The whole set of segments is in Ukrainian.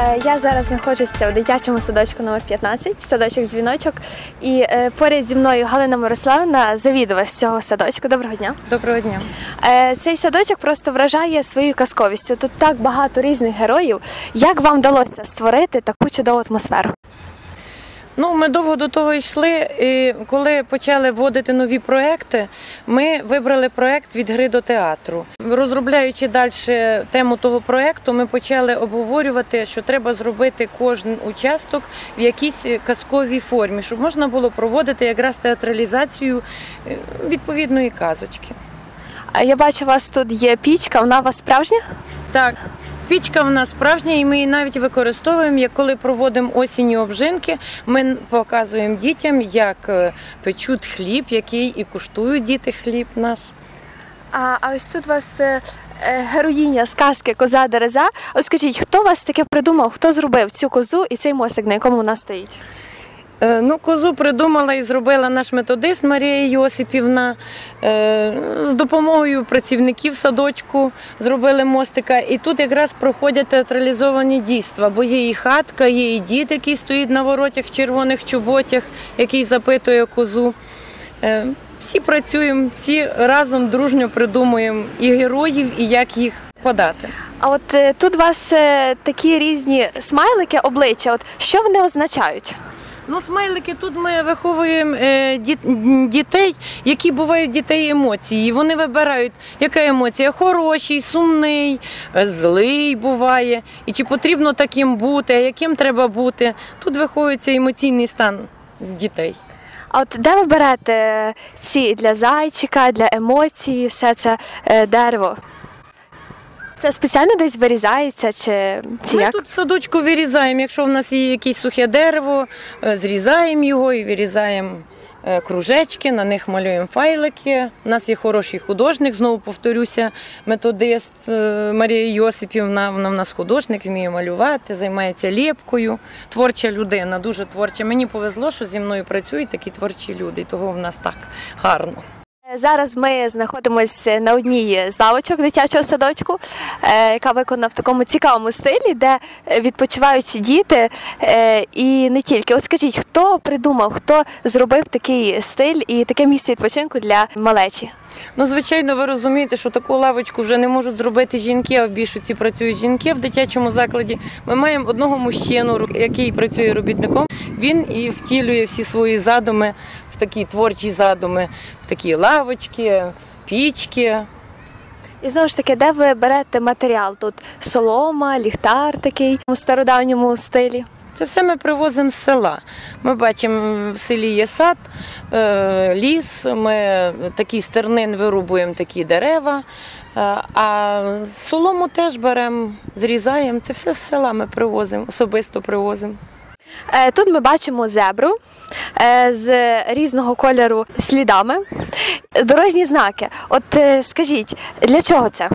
Е, Я зараз знаходжуся у дитячому садочку номер 15, садочок дзвіночок. І е, поряд зі мною Галина Мирославна, завідувач цього садочку. Доброго дня. Доброго дня. Е, Цей садочок просто вражає своєю казковістю. Тут так багато різних героїв. Як вам вдалося створити таку чудову атмосферу? Ну, ми довго до того йшли. І коли почали вводити нові проекти, ми вибрали проект від гри до театру. Розробляючи далі тему того проекту, ми почали обговорювати, що треба зробити кожен участок в якійсь казковій формі, щоб можна було проводити якраз театралізацію е, відповідної казочки. Е, Я бачу, у вас тут є пічка, вона у вас справжня? Так, пічка в нас справжня, і ми її навіть використовуємо, як коли проводимо осінні обжинки. Ми показуємо дітям, як е, печуть хліб, який і куштують діти хліб наш. А, а ось тут у вас е, е, героїня сказки Коза Дереза. Ось скажіть, хто вас таке придумав, хто зробив цю козу і цей мостик, на якому вона стоїть? Е, Ну, козу придумала і зробила наш методист Марія Йосипівна. Е, З допомогою працівників садочку зробили мостика. І тут якраз проходять театралізовані дійства, бо є і хатка, є і дід, який стоїть на воротях червоних чоботях, який запитує козу. Е, Всі працюємо, всі разом дружньо придумуємо і героїв, і як їх подати. А от тут у вас такі різні смайлики, обличчя. От що вони означають? Ну, смайлики тут ми виховуємо е, діт- дітей, які бувають дітей емоції. Вони вибирають, яка емоція хороший, сумний, е, злий буває. І чи потрібно таким бути, а яким треба бути. Тут виховується емоційний стан дітей. А от де ви берете ці для зайчика, для емоцій, все це е, дерево? Це спеціально десь вирізається чи, чи Ми як? тут в садочку вирізаємо, якщо в нас є якесь сухе дерево, е, зрізаємо його і вирізаємо е, кружечки, на них малюємо файлики. У нас є хороший художник, знову повторюся, методист е, Марія Йосипівна. Вона в нас художник, вміє малювати, займається ліпкою. Творча людина, дуже творча. Мені повезло, що зі мною працюють такі творчі люди, і того в нас так гарно. Е, Зараз ми знаходимося на одній з лавочок дитячого садочку, е, яка виконана в такому цікавому стилі, де е, відпочивають діти е, і не тільки. От скажіть, хто придумав, хто зробив такий стиль і таке місце відпочинку для малечі? Ну, звичайно, ви розумієте, що таку лавочку вже не можуть зробити жінки, а в більшості працюють жінки в дитячому закладі. Ми маємо одного мужчину, який працює робітником. Він і втілює всі свої задуми в такі творчі задуми, в такі лавочки, пічки. І знову ж таки, де ви берете матеріал? Тут солома, ліхтар такий у стародавньому стилі. Це все ми привозимо з села. Ми бачимо, в селі є сад, е, ліс, ми такі стернин вирубуємо такі дерева, е, а солому теж беремо, зрізаємо. Це все з села ми привозимо, особисто привозимо. Е, Тут ми бачимо зебру з різного кольору слідами, дорожні знаки. От скажіть, для чого це?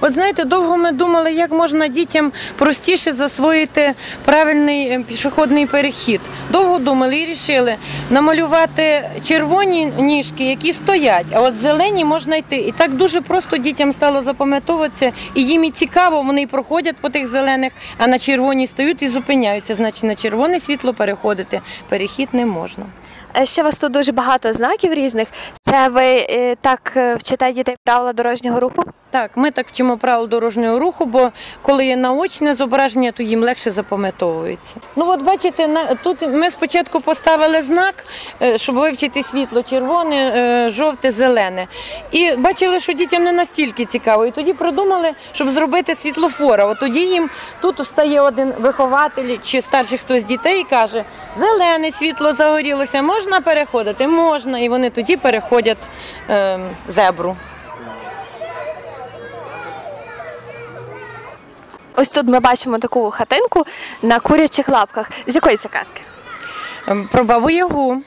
От знаєте, довго ми думали, як можна дітям простіше засвоїти правильний е, пішохідний перехід. Довго думали і рішили намалювати червоні ніжки, які стоять, а от зелені можна йти. І так дуже просто дітям стало запам'ятовуватися, і їм і цікаво, вони і проходять по тих зелених, а на червоні стають і зупиняються. Значить, на червоне світло переходити перехід не можна. Е, Ще у вас тут дуже багато знаків різних. Це ви е, так вчите дітей правила дорожнього руху? Так, ми так вчимо правил дорожнього руху, бо коли є наочне зображення, то їм легше запам'ятовується. Ну от бачите, тут ми спочатку поставили знак, е, щоб вивчити світло червоне, е, жовте, зелене. І бачили, що дітям не настільки цікаво. І тоді придумали, щоб зробити світлофора. От тоді їм тут стає один вихователь чи старший хтось з дітей і каже: зелене світло загорілося, можна переходити? Можна. І вони тоді переходять е, зебру. Ось тут ми бачимо таку хатинку на курячих лапках. З якої це казки? Ем, Про бабу Ягу.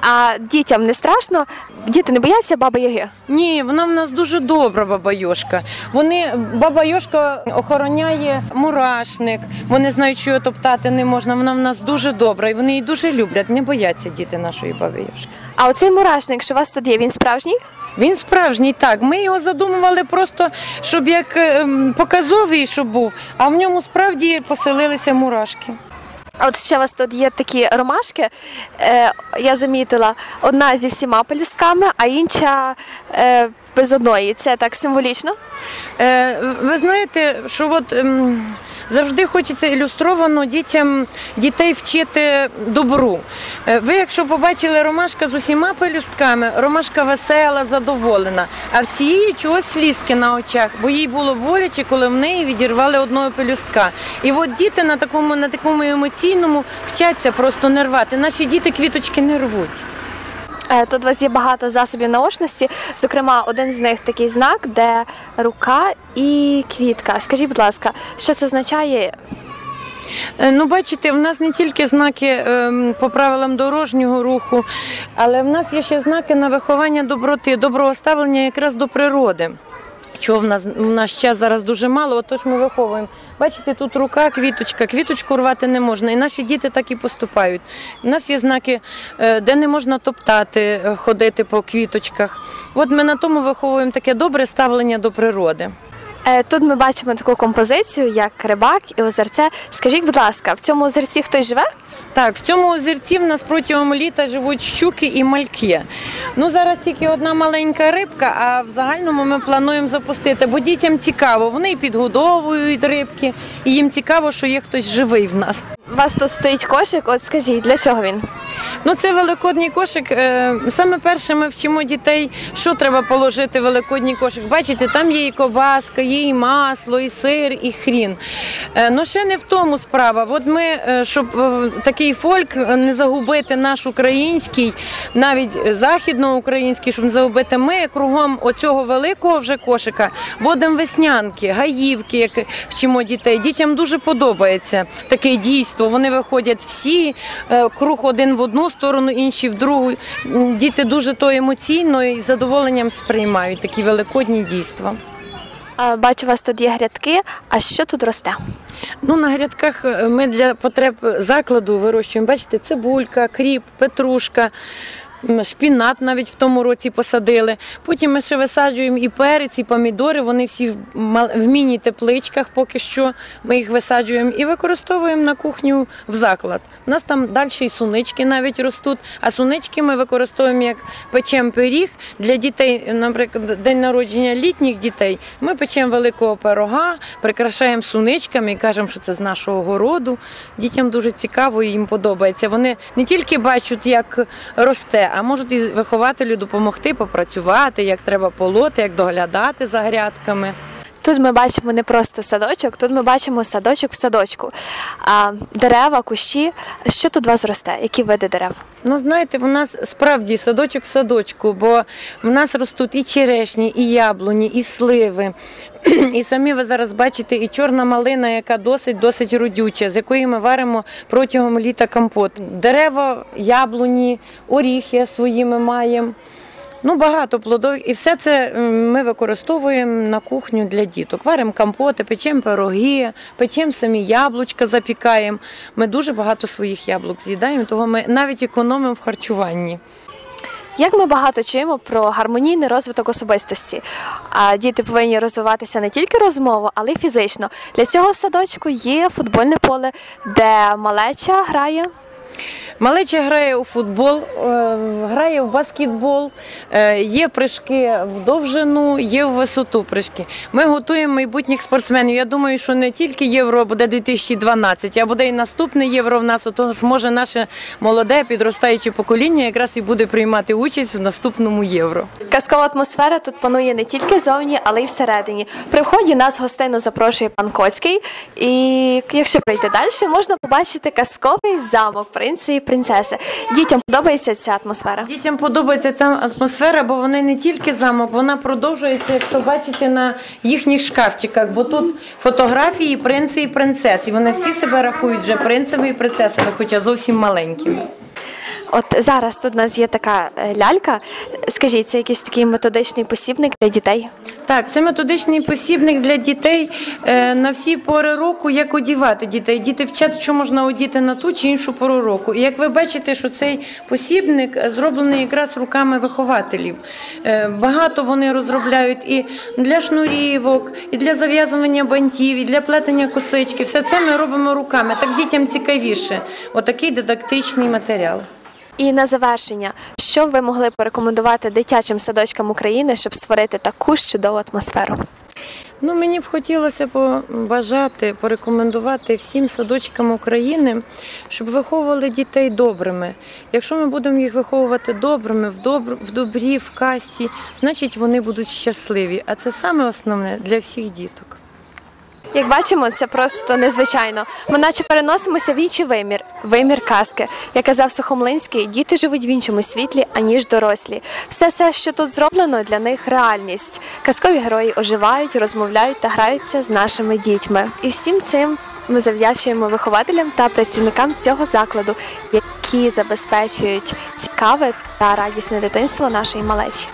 А дітям не страшно? Діти не бояться баби Яги? Ні, вона в нас дуже добра, баба Йошка. Вони баба Йошка охороняє мурашник. Вони знають, що його топтати не можна. Вона в нас дуже добра, і вони її дуже люблять. Не бояться діти нашої баби Йошки. А оцей мурашник, що у вас тут є, він справжній? Він справжній, так. Ми його задумували просто, щоб як ем, показовий, щоб був, а в ньому справді поселилися мурашки. А от ще у вас тут є такі ромашки. Е, я замітила, одна зі всіма пелюстками, а інша е, без одної. Це так символічно. Е, ви знаєте, що от ем, завжди хочеться ілюстровано дітям дітей вчити добру. Е, ви, якщо побачили ромашка з усіма пелюстками, ромашка весела, задоволена. А в цієї чогось слізки на очах, бо їй було боляче, коли в неї відірвали одного пелюстка. І от діти на такому, на такому емоційному вчаться просто не рвати. Наші діти квіточки не рвуть. Е, Тут у вас є багато засобів наочності. Зокрема, один з них такий знак, де рука і квітка. Скажіть, будь ласка, що це означає? Е, Ну, бачите, в нас не тільки знаки ем, по правилам дорожнього руху, але в нас є ще знаки на виховання доброти, доброго ставлення якраз до природи. Чого в нас в наш час зараз дуже мало, отож ми виховуємо. Бачите, тут рука, квіточка. Квіточку рвати не можна. І наші діти так і поступають. У нас є знаки, е, де не можна топтати, е, ходити по квіточках. От ми на тому виховуємо таке добре ставлення до природи. Е, Тут ми бачимо таку композицію, як рибак і озерце. Скажіть, будь ласка, в цьому озерці хтось живе? Так, в цьому озерці в нас протягом літа живуть щуки і мальки. Ну зараз тільки одна маленька рибка, а в загальному ми плануємо запустити, бо дітям цікаво. Вони підгодовують рибки, і їм цікаво, що є хтось живий в нас. У вас тут стоїть кошик. От скажіть, для чого він? Ну, це великодній кошик. Е, Саме перше ми вчимо дітей, що треба положити в великодній кошик. Бачите, там є і кобаска, є і масло, і сир, і хрін. Е, Ну ще не в тому справа. От ми, е, щоб такий фольк не загубити наш український, навіть західноукраїнський, щоб не загубити, ми кругом оцього великого вже кошика водимо веснянки, гаївки, як вчимо дітей. Дітям дуже подобається таке дійство. Вони виходять всі круг один в одну сторону, інші в другу. Діти дуже то емоційно і з задоволенням сприймають такі великодні дійства. Бачу, у вас тут є грядки. А що тут росте? Ну, на грядках е, ми для потреб закладу вирощуємо. Бачите, цибулька, кріп, петрушка. Шпінат навіть в тому році посадили. Потім ми ще висаджуємо і перець, і помідори. Вони всі в міні-тепличках поки що. Ми їх висаджуємо і використовуємо на кухню в заклад. У нас там далі і сунички навіть ростуть. А сунички ми використовуємо як печем пиріг для дітей, наприклад, день народження літніх дітей. Ми печемо великого пирога, прикрашаємо суничками і кажемо, що це з нашого городу. Дітям дуже цікаво і їм подобається. Вони не тільки бачать, як росте, а можуть і вихователю допомогти попрацювати, як треба полоти, як доглядати за грядками. Тут ми бачимо не просто садочок, тут ми бачимо садочок в садочку. А дерева, кущі. Що тут у вас росте? Які види дерев? Ну, знаєте, в нас справді садочок в садочку, бо в нас ростуть і черешні, і яблуні, і сливи. І самі ви зараз бачите, і чорна малина, яка досить досить родюча, з якої ми варимо протягом літа компот. Дерева, яблуні, оріхи свої ми маємо. Ну, багато плодових, і все це ми використовуємо на кухню для діток. Варимо компоти, печемо пироги, печемо самі яблучка, запікаємо. Ми дуже багато своїх яблук з'їдаємо, того ми навіть економимо в харчуванні. Як ми багато чуємо про гармонійний розвиток особистості, а діти повинні розвиватися не тільки розмово, але й фізично. Для цього в садочку є футбольне поле, де малеча грає. Малеча грає у футбол, е, грає в баскетбол, е, є прыжки в довжину, є в висоту прыжки. Ми готуємо майбутніх спортсменів. Я думаю, що не тільки євро буде 2012, а буде і наступне євро в нас. Тож може наше молоде підростаюче покоління якраз і буде приймати участь в наступному євро. Казкова атмосфера тут панує не тільки зовні, але й всередині. При вході нас гостину запрошує пан Коцький. І якщо пройти далі, можна побачити казковий замок принца і принцеси. Дітям подобається ця атмосфера. Дітям подобається ця атмосфера, бо вони не тільки замок, вона продовжується, якщо бачите, на їхніх шкафчиках. Бо тут фотографії принци і принцес. І вони всі себе рахують вже принцами і принцесами, хоча зовсім маленькими. От зараз тут у нас є така е, лялька. Скажіть, це якийсь такий методичний посібник для дітей? Так, це методичний посібник для дітей е, на всі пори року, як одівати дітей. Діти вчать, що можна одіти на ту чи іншу пору року. І як ви бачите, що цей посібник зроблений якраз руками вихователів. Е, Багато вони розробляють і для шнурівок, і для зав'язування бантів, і для плетення косички. Все це ми робимо руками. Так дітям цікавіше. Отакий дидактичний матеріал. І на завершення, що ви могли порекомендувати дитячим садочкам України, щоб створити таку ж чудову атмосферу? Ну, мені б хотілося побажати, порекомендувати всім садочкам України, щоб виховували дітей добрими. Якщо ми будемо їх виховувати добрими, в, добр, в добрі, в касті, значить вони будуть щасливі. А це саме основне для всіх діток. Як бачимо, це просто незвичайно. Ми наче переносимося в інший вимір, вимір казки. Як казав Сухомлинський, діти живуть в іншому світлі, аніж дорослі. Все, все, що тут зроблено, для них реальність. Казкові герої оживають, розмовляють та граються з нашими дітьми. І всім цим ми завдячуємо вихователям та працівникам цього закладу, які забезпечують цікаве та радісне дитинство нашої малечі.